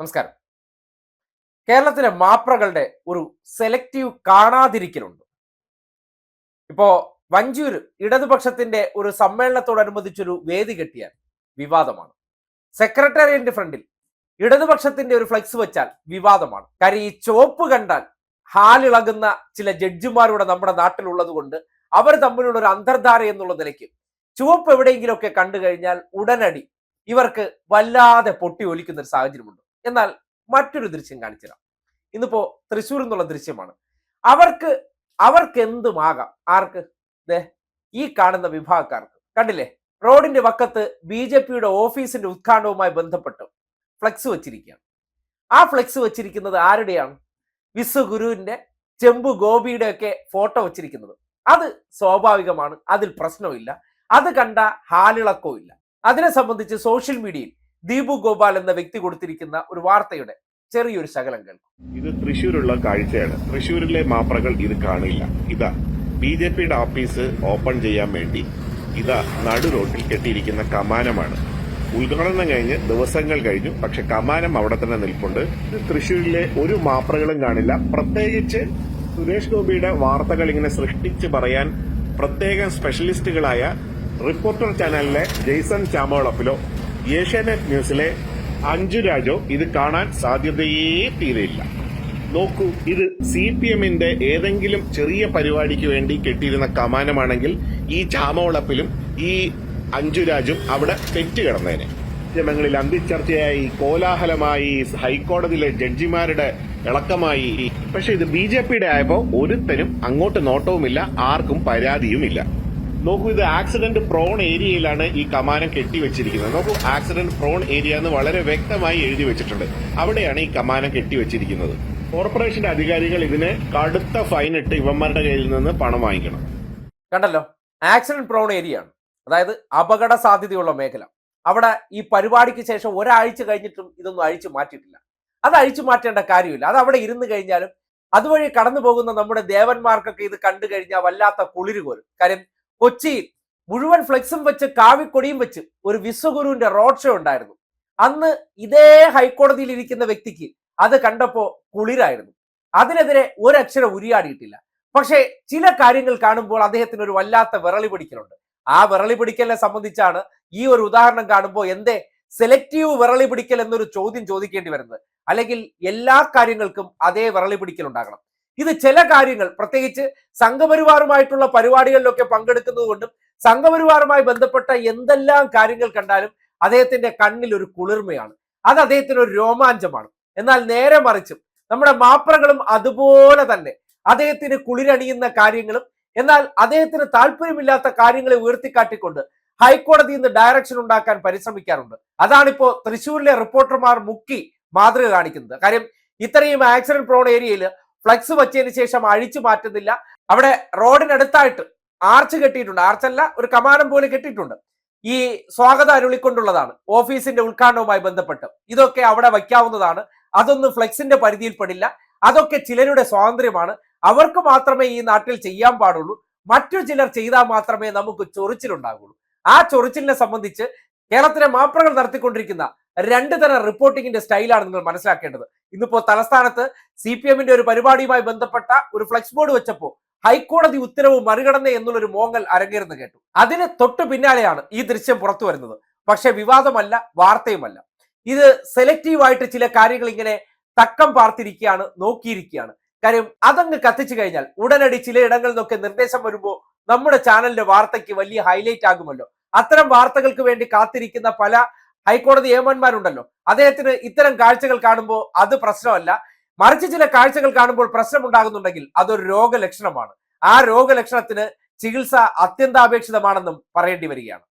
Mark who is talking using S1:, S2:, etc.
S1: നമസ്കാരം. കേരളത്തിലെ മാപ്രകളുടെ ഒരു സെലക്റ്റീവ് കാണാതിരിക്കലുണ്ട്. ഇപ്പോ വഞ്ചൂർ ഇടതുപക്ഷത്തിന്റെ ഒരു സമ്മേളനത്തോടനുബന്ധിച്ചൊരു വേദി കെട്ടിയാൽ വിവാദമാണ്. സെക്രട്ടേറിയറ്റിന്റെ ഫ്രണ്ടിൽ ഇടതുപക്ഷത്തിന്റെ ഒരു ഫ്ലെക്സ് വെച്ചാൽ വിവാദമാണ്. കാര്യം ഈ ചോപ്പ് കണ്ടാൽ ഹാലിളകുന്ന ചില ജഡ്ജിമാരുടെ നമ്മുടെ നാട്ടിലുള്ളത് കൊണ്ട് അവർ തമ്മിലുള്ള ഒരു അന്തർധാര എന്നുള്ള നിലയ്ക്ക് ചുവപ്പ് എവിടെയെങ്കിലുമൊക്കെ കണ്ടു കഴിഞ്ഞാൽ ഉടനടി ഇവർക്ക് വല്ലാതെ പൊട്ടി ഒലിക്കുന്ന ഒരു സാഹചര്യമുണ്ട്. എന്നാൽ മറ്റൊരു ദൃശ്യം കാണിച്ചുതരാം. ഇന്നിപ്പോ തൃശ്ശൂർ എന്നുള്ള ദൃശ്യമാണ്. അവർക്ക് അവർക്ക് എന്തുമാകാം ആർക്ക്? ദേ ഈ കാണുന്ന വിഭാഗക്കാർക്ക്. കണ്ടില്ലേ? റോഡിന്റെ വക്കത്ത് ബി ജെ പിയുടെ ഓഫീസിന്റെ ഉദ്ഘാടനവുമായി ബന്ധപ്പെട്ട് ഫ്ലെക്സ് വെച്ചിരിക്കുകയാണ്. ആ ഫ്ലെക്സ് വെച്ചിരിക്കുന്നത് ആരുടെയാണ്? വിശ്വഗുരുവിന്റെ ചെമ്പു ഗോപിയുടെ ഒക്കെ ഫോട്ടോ വെച്ചിരിക്കുന്നത്. അത് സ്വാഭാവികമാണ്. അതിൽ പ്രശ്നമില്ല. അത് കണ്ട ഹാലിളക്കവും ഇല്ല അതിനെ സംബന്ധിച്ച് സോഷ്യൽ മീഡിയയിൽ ദീപു ഗോപാൽ എന്ന വ്യക്തി കൊടുത്തിരിക്കുന്ന ഒരു വാർത്തയുടെ ചെറിയൊരു ശകലം കേൾക്കും.
S2: ഇത് തൃശ്ശൂരുള്ള കാഴ്ചയാണ്. തൃശൂരിലെ മാപ്രകൾ ഇത് കാണില്ല. ഇതാ ബി ജെ പിയുടെ ഓഫീസ് ഓപ്പൺ ചെയ്യാൻ വേണ്ടി. ഇതാ നടു റോട്ടിൽ കെട്ടിയിരിക്കുന്ന കമാനമാണ്. ഉദ്ഘാടനം കഴിഞ്ഞ് ദിവസങ്ങൾ കഴിഞ്ഞു. പക്ഷെ കമാനം അവിടെ തന്നെ നിൽപ്പുണ്ട്. ഇത് തൃശ്ശൂരിലെ ഒരു മാപ്രകളും കാണില്ല. പ്രത്യേകിച്ച് സുരേഷ് ഗോപിയുടെ വാർത്തകൾ ഇങ്ങനെ സൃഷ്ടിച്ച് പറയാൻ പ്രത്യേകം സ്പെഷ്യലിസ്റ്റുകളായ റിപ്പോർട്ടർ ചാനലിലെ ജെയ്സൺ ചാമോളപ്പിലോ ഏഷ്യാനെറ്റ് ന്യൂസിലെ അഞ്ചു രാജോ ഇത് കാണാൻ സാധ്യതയേ തീരെയില്ല. നോക്കൂ ഇത് സി പി എമ്മിന്റെ ഏതെങ്കിലും ചെറിയ പരിപാടിക്ക് വേണ്ടി കെട്ടിയിരുന്ന കമാനമാണെങ്കിൽ ഈ ചാമവളപ്പിലും ഈ അഞ്ചുരാജും അവിടെ തെറ്റ് കിടന്നേനെ. മാധ്യമങ്ങളിൽ അന്തിച്ചർച്ചയായി കോലാഹലമായി ഹൈക്കോടതിയിലെ ജഡ്ജിമാരുടെ ഇളക്കമായി. പക്ഷെ ഇത് ബി ജെ പിയുടെ ആയപ്പോ ഒരുത്തനും അങ്ങോട്ട് നോട്ടവുമില്ല ആർക്കും പരാതിയുമില്ല. നോക്കൂ ഇത് ആക്സിഡന്റ് പ്രോൺ ഏരിയയിലാണ് ഈ കമാനം കെട്ടിവെച്ചിരിക്കുന്നത്. നോക്കൂ ആക്സിഡന്റ് പ്രോൺ ഏരിയ എന്ന് വളരെ വ്യക്തമായി എഴുതി വെച്ചിട്ടുണ്ട്. അവിടെയാണ് ഈ കമാനം കെട്ടിവെച്ചിരിക്കുന്നത്. കോർപ്പറേഷന്റെ അധികാരികൾ ഇതിന് കടുത്ത ഫൈൻ ഇട്ട് ഇവന്മാരുടെ കയ്യിൽ നിന്ന് പണം വാങ്ങിക്കണം.
S1: കണ്ടല്ലോ? ആക്സിഡന്റ് പ്രോൺ ഏരിയ ആണ്. അതായത് അപകട സാധ്യതയുള്ള മേഖല. അവിടെ ഈ പരിപാടിക്ക് ശേഷം ഒരാഴ്ച കഴിഞ്ഞിട്ടും ഇതൊന്നും അഴിച്ചു മാറ്റിയിട്ടില്ല. അത് അഴിച്ചു മാറ്റേണ്ട കാര്യമില്ല. അത് അവിടെ ഇരുന്ന് കഴിഞ്ഞാലും അതുവഴി കടന്നു പോകുന്ന നമ്മുടെ ദേവന്മാർക്കൊക്കെ ഇത് കണ്ടു കഴിഞ്ഞാൽ വല്ലാത്ത കുളിര് കോരും കാര്യം കൊച്ചിയിൽ മുഴുവൻ ഫ്ലെക്സും വെച്ച് കാവിക്കൊടിയും വെച്ച് ഒരു വിശ്വഗുരുവിന്റെ റോഡ് ഷോ ഉണ്ടായിരുന്നു. അന്ന് ഇതേ ഹൈക്കോടതിയിൽ ഇരിക്കുന്ന വ്യക്തിക്ക് അത് കണ്ടപ്പോ കുളിരായിരുന്നു. അതിനെതിരെ ഒരക്ഷരം ഉരിയാടിയിട്ടില്ല. പക്ഷേ ചില കാര്യങ്ങൾ കാണുമ്പോൾ അദ്ദേഹത്തിന് ഒരു വല്ലാത്ത വിറളി പിടിക്കലുണ്ട്. ആ വിറളി പിടിക്കലിനെ സംബന്ധിച്ചാണ് ഈ ഒരു ഉദാഹരണം കാണുമ്പോൾ എന്തേ സെലക്റ്റീവ് വിറളി പിടിക്കൽ എന്നൊരു ചോദ്യം ചോദിക്കേണ്ടി വരുന്നത്. അല്ലെങ്കിൽ എല്ലാ കാര്യങ്ങൾക്കും അതേ വിറളി പിടിക്കൽ ഉണ്ടാകണം. ഇത് ചില കാര്യങ്ങൾ പ്രത്യേകിച്ച് സംഘപരിവാറുമായിട്ടുള്ള പരിപാടികളിലൊക്കെ പങ്കെടുക്കുന്നതുകൊണ്ടും സംഘപരിവാറുമായി ബന്ധപ്പെട്ട എന്തെല്ലാം കാര്യങ്ങൾ കണ്ടാലും അദ്ദേഹത്തിന്റെ കണ്ണിൽ ഒരു കുളിർമയാണ്. അത് അദ്ദേഹത്തിന് ഒരു രോമാഞ്ചമാണ്. എന്നാൽ നേരെ മറിച്ചും നമ്മുടെ മാപ്രകളും അതുപോലെ തന്നെ അദ്ദേഹത്തിന് കുളിരണിയുന്ന കാര്യങ്ങളും എന്നാൽ അദ്ദേഹത്തിന് താല്പര്യമില്ലാത്ത കാര്യങ്ങളെ ഉയർത്തിക്കാട്ടിക്കൊണ്ട് ഹൈക്കോടതിയിൽ നിന്ന് ഡയറക്ഷൻ ഉണ്ടാക്കാൻ പരിശ്രമിക്കാറുണ്ട്. അതാണിപ്പോ തൃശ്ശൂരിലെ റിപ്പോർട്ടർമാർ മുക്കി മാതൃക കാണിക്കുന്നത്. കാര്യം ഇത്രയും ആക്സിഡന്റ് പ്രോൺ ഏരിയയിൽ ഫ്ലക്സ് വെച്ചതിന് ശേഷം അഴിച്ചു മാറ്റുന്നില്ല. അവിടെ റോഡിനടുത്തായിട്ട് ആർച്ച് കെട്ടിയിട്ടുണ്ട്. ആർച്ചല്ല ഒരു കമാനം പോലെ കെട്ടിയിട്ടുണ്ട്. ഈ സ്വാഗത അരുളിക്കൊണ്ടുള്ളതാണ് ഓഫീസിന്റെ ഉദ്ഘാടനവുമായി ബന്ധപ്പെട്ട്. ഇതൊക്കെ അവിടെ വയ്ക്കാവുന്നതാണ്. അതൊന്നും ഫ്ലെക്സിന്റെ പരിധിയിൽപ്പെടില്ല. അതൊക്കെ ചിലരുടെ സ്വാതന്ത്ര്യമാണ്. അവർക്ക് മാത്രമേ ഈ നാട്ടിൽ ചെയ്യാൻ പാടുള്ളൂ. മറ്റു ചിലർ ചെയ്താൽ മാത്രമേ നമുക്ക് ചൊറിച്ചിലുണ്ടാകുള്ളൂ ആ ചൊറിച്ചിലിനെ സംബന്ധിച്ച് കേരളത്തിലെ മാപ്രകൾ നടത്തിക്കൊണ്ടിരിക്കുന്ന രണ്ട് തരം റിപ്പോർട്ടിങ്ങിന്റെ സ്റ്റൈലാണ് നിങ്ങൾ മനസ്സിലാക്കേണ്ടത്. ഇന്നിപ്പോ തലസ്ഥാനത്ത് സി പി എമ്മിന്റെ ഒരു പരിപാടിയുമായി ബന്ധപ്പെട്ട ഒരു ഫ്ലെക്സ് ബോർഡ് വെച്ചപ്പോ ഹൈക്കോടതി ഉത്തരവ് മറികടന്നേ എന്നുള്ളൊരു മോങ്ങൽ അരങ്ങേറുന്നു കേട്ടു. അതിന് തൊട്ടു പിന്നാലെയാണ് ഈ ദൃശ്യം പുറത്തു വരുന്നത്. പക്ഷെ വിവാദമല്ല വാർത്തയുമല്ല. ഇത് സെലക്റ്റീവായിട്ട് ചില കാര്യങ്ങൾ ഇങ്ങനെ തക്കം പാർത്തിരിക്കുകയാണ് നോക്കിയിരിക്കുകയാണ്. കാര്യം അതങ്ങ് കത്തിച്ചു കഴിഞ്ഞാൽ ഉടനടി ചിലയിടങ്ങളിൽ നിന്നൊക്കെ നിർദ്ദേശം വരുമ്പോൾ നമ്മുടെ ചാനലിന്റെ വാർത്തയ്ക്ക് വലിയ ഹൈലൈറ്റ് ആകുമല്ലോ. അത്തരം വാർത്തകൾക്ക് വേണ്ടി കാത്തിരിക്കുന്ന പല ഹൈക്കോടതി ഏമന്മാരുണ്ടല്ലോ. അദ്ദേഹത്തിന് ഇത്തരം കാഴ്ചകൾ കാണുമ്പോൾ അത് പ്രശ്നമല്ല. മറിച്ച് ചില കാഴ്ചകൾ കാണുമ്പോൾ പ്രശ്നമുണ്ടാകുന്നുണ്ടെങ്കിൽ അതൊരു രോഗലക്ഷണമാണ്. ആ രോഗലക്ഷണത്തിന് ചികിത്സ അത്യന്താപേക്ഷിതമാണെന്നും പറയേണ്ടി വരികയാണ്.